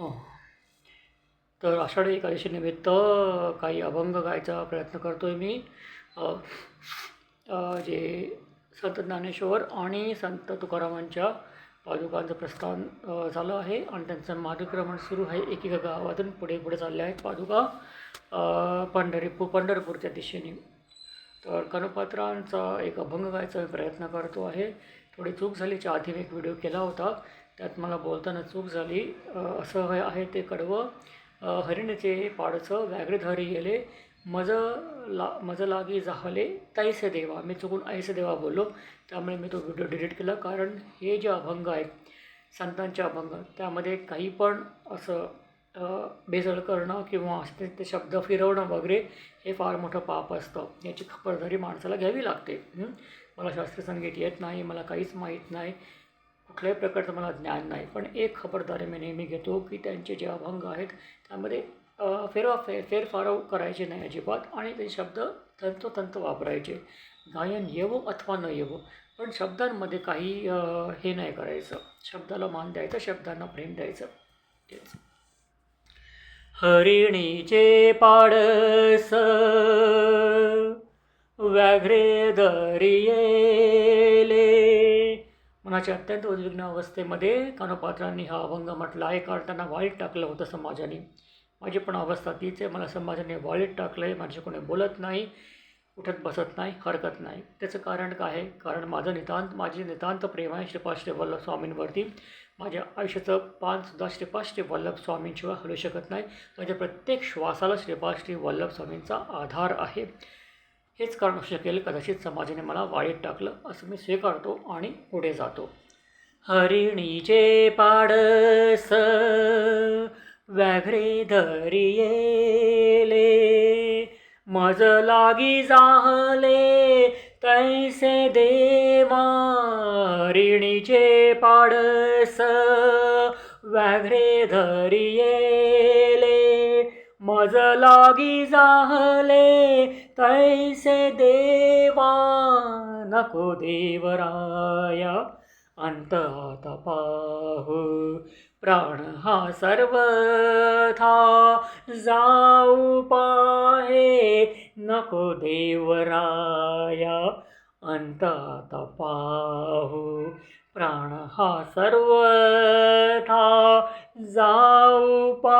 हो. तर आषाढी एकादशीनिमित्त काही अभंग गायचा प्रयत्न करतो आहे मी जे संत ज्ञानेश्वर आणि संत तुकारामांच्या पादुकांचं प्रस्थान झालं आहे आणि त्यांचं मार्गक्रमण सुरू आहे. एकेका गावातून पुढे पुढे चालले आहेत पादुका. पंढरीपूर पंढरपूरच्या दिशेने तर कनपात्रांचा एक अभंग गायचा प्रयत्न करतो आहे. थोडी चूक झालीच्या आधी मी एक व्हिडिओ केला होता. त्यात मला बोलताना चूक झाली. असं आहे ते कडवं. हरिणचे हरिणीचे पाडचं व्याघ्रधारी गेले मज ला मज लागी जाहले तैसे देवा. मी चुकून ऐसे देवा बोललो. त्यामुळे मी तो व्हिडिओ डिलीट केला. कारण हे जे अभंग आहेत संतांचे अभंग त्यामध्ये काही पण असं बेजळ करणं किंवा असे ते- ते शब्द फिरवणं वगैरे हे फार मोठं पाप असतं. याची खबरदारी माणसाला घ्यावी लागते. मला शास्त्रीय संगीत येत नाही मला काहीच माहीत नाही कुठल्याही प्रकारचं मला ज्ञान नाही. पण एक खबरदारी मी नेहमी घेतो की त्यांचे जे अभंग आहेत त्यामध्ये फेरवा फे फेरफार करायचे नाही अजिबात आणि ते शब्द तंतोतंत वापरायचे. गायन येवो अथवा न येवो पण शब्दांमध्ये काही हे नाही करायचं. शब्दाला मान द्यायचं शब्दांना प्रेम द्यायचं. तेच. हरिणीचे पाडस. व्याघ्रे दरियेले. मनाच्या अत्यंत उद्विग्न अवस्थेमध्ये कानोपात्रांनी हा अभंग म्हटला. आहे कारण त्यांना वाईट टाकलं होतं समाजाने. माझी पण अवस्था तीच आहे. मला समाजाने वाईट टाकलं आहे माझे कोणी बोलत नाही. उठत बसत नाही हरकत नाही. त्याचं कारण काय आहे? कारण माझं नितांत माझी नितांत प्रेम आहे श्रीपाश्री वल्लभ स्वामींवरती. माझ्या आयुष्याचं पानसुद्धा श्रीपाश्री वल्लभ स्वामींशिवाय हलू शकत नाही. माझ्या प्रत्येक श्वासाला श्रीपाश्री वल्लभ स्वामींचा आधार आहे. हेच कारण असू शकेल. कदाचित समाजाने मला वाईट टाकलं असं मी स्वीकारतो आणि पुढे जातो. हरिणीचे पाडस व्याघ्रे धरियेले. मज लागी जाहले तैसे देवा हरिणीचे पाडस व्याघ्रे धरियेले. मज लागी जाहले तैसे देवा नको देवराया अंत पाहू. प्राण हा सर्वथा जाऊ पाहे नको देवराया अंत पाहू प्राण हा सर्वथा जाऊ पा